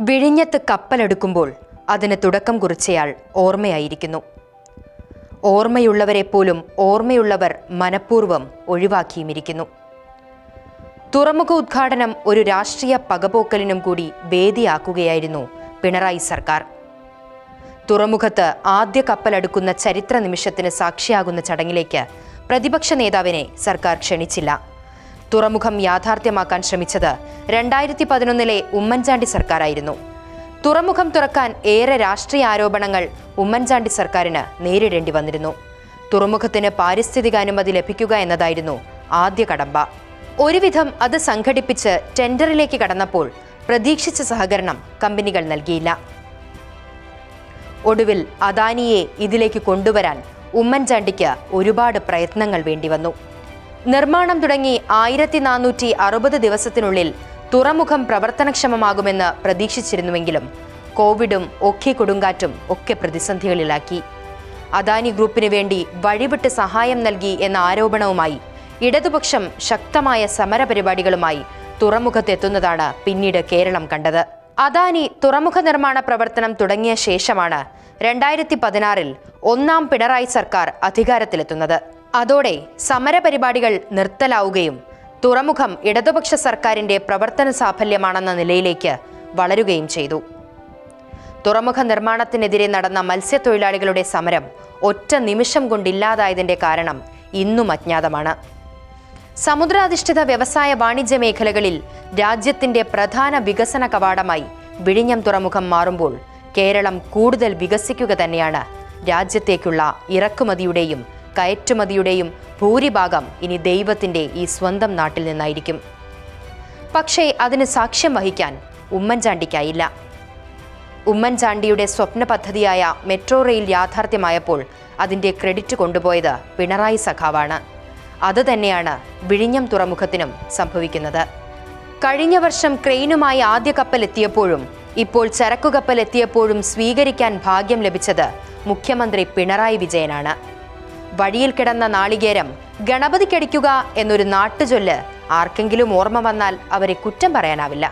വിഴിഞ്ഞത്ത് കപ്പലെടുക്കുമ്പോൾ അതിന് തുടക്കം കുറിച്ചയാൾ ഓർമ്മയായിരിക്കുന്നു. ഓർമ്മയുള്ളവരെ പോലും ഓർമ്മയുള്ളവർ മനഃപൂർവം ഒഴിവാക്കിയുമിരിക്കുന്നു. തുറമുഖ ഉദ്ഘാടനം ഒരു രാഷ്ട്രീയ പകപോക്കലിനും കൂടി വേദിയാക്കുകയായിരുന്നു പിണറായി സർക്കാർ. തുറമുഖത്ത് ആദ്യ കപ്പലെടുക്കുന്ന ചരിത്ര നിമിഷത്തിന് സാക്ഷിയാകുന്ന ചടങ്ങിലേക്ക് പ്രതിപക്ഷ നേതാവിനെ സർക്കാർ ക്ഷണിച്ചില്ല. തുറമുഖം യാഥാർത്ഥ്യമാക്കാൻ ശ്രമിച്ചത് രണ്ടായിരത്തി പതിനൊന്നിലെ ഉമ്മൻചാണ്ടി സർക്കാരായിരുന്നു. തുറമുഖം തുറക്കാൻ ഏറെ രാഷ്ട്രീയ ആരോപണങ്ങൾ ഉമ്മൻചാണ്ടി സർക്കാരിന് നേരിടേണ്ടി വന്നിരുന്നു. തുറമുഖത്തിന് പാരിസ്ഥിതിക അനുമതി ലഭിക്കുക എന്നതായിരുന്നു ആദ്യ കടമ്പ. ഒരുവിധം അത് സംഘടിപ്പിച്ച് ടെൻഡറിലേക്ക് കടന്നപ്പോൾ പ്രതീക്ഷിച്ച സഹകരണം കമ്പനികൾ നൽകിയില്ല. ഒടുവിൽ അദാനിയെ ഇതിലേക്ക് കൊണ്ടുവരാൻ ഉമ്മൻചാണ്ടിക്ക് ഒരുപാട് പ്രയത്നങ്ങൾ വേണ്ടിവന്നു നിർമ്മാണം തുടങ്ങി ആയിരത്തി നാനൂറ്റി അറുപത് ദിവസത്തിനുള്ളിൽ തുറമുഖം പ്രവർത്തനക്ഷമമാകുമെന്ന് പ്രതീക്ഷിച്ചിരുന്നുവെങ്കിലും കോവിഡും ഒക്കെ കൊടുങ്കാറ്റും ഒക്കെ പ്രതിസന്ധികളിലാക്കി. അദാനി ഗ്രൂപ്പിന് വേണ്ടി വഴിവിട്ട് സഹായം നൽകി എന്ന ആരോപണവുമായി ഇടതുപക്ഷം ശക്തമായ സമരപരിപാടികളുമായി തുറമുഖത്തെത്തുന്നതാണ് പിന്നീട് കേരളം കണ്ടത്. അദാനി തുറമുഖ നിർമ്മാണ പ്രവർത്തനം തുടങ്ങിയ ശേഷമാണ് രണ്ടായിരത്തി പതിനാറിൽ ഒന്നാം പിണറായി സർക്കാർ അധികാരത്തിലെത്തുന്നത്. അതോടെ സമരപരിപാടികൾ നിർത്തലാവുകയും തുറമുഖം ഇടതുപക്ഷ സർക്കാരിന്റെ പ്രവർത്തന സാഫല്യമാണെന്ന നിലയിലേക്ക് വളരുകയും ചെയ്തു. തുറമുഖ നിർമ്മാണത്തിനെതിരെ നടന്ന മത്സ്യത്തൊഴിലാളികളുടെ സമരം ഒറ്റ നിമിഷം കൊണ്ടില്ലാതായതിന്റെ കാരണം ഇന്നും അജ്ഞാതമാണ്. സമുദ്രാധിഷ്ഠിത വ്യവസായ വാണിജ്യ മേഖലകളിൽ രാജ്യത്തിന്റെ പ്രധാന വികസന കവാടമായി വിഴിഞ്ഞം തുറമുഖം മാറുമ്പോൾ കേരളം കൂടുതൽ വികസിക്കുക തന്നെയാണ് രാജ്യത്തേക്കുള്ള ഇറക്കുമതിയുടെയും കയറ്റുമതിയുടെയും ഭൂരിഭാഗം ഇനി ദൈവത്തിന്റെ ഈ സ്വന്തം നാട്ടിൽ നിന്നായിരിക്കും. പക്ഷേ അതിന് സാക്ഷ്യം വഹിക്കാൻ ഉമ്മൻചാണ്ടിക്കായില്ല. ഉമ്മൻചാണ്ടിയുടെ സ്വപ്ന പദ്ധതിയായ മെട്രോ റെയിൽ യാഥാർത്ഥ്യമായപ്പോൾ അതിന്റെ ക്രെഡിറ്റ് കൊണ്ടുപോയത് പിണറായി സഖാവാണ്. അത് തന്നെയാണ് വിഴിഞ്ഞം തുറമുഖത്തിനും സംഭവിക്കുന്നത്. കഴിഞ്ഞ വർഷം ക്രെയിനുമായി ആദ്യ കപ്പൽ എത്തിയപ്പോഴും ഇപ്പോൾ ചരക്കുകപ്പൽ എത്തിയപ്പോഴും സ്വീകരിക്കാൻ ഭാഗ്യം ലഭിച്ചത് മുഖ്യമന്ത്രി പിണറായി വിജയനാണ്. വഴിയിൽ കിടന്ന നാളികേരം ഗണപതിക്കടിക്കുക എന്നൊരു നാട്ടുചൊല്ല് ആർക്കെങ്കിലും ഓർമ്മ വന്നാൽ അവരെ കുറ്റം പറയാനാവില്ല.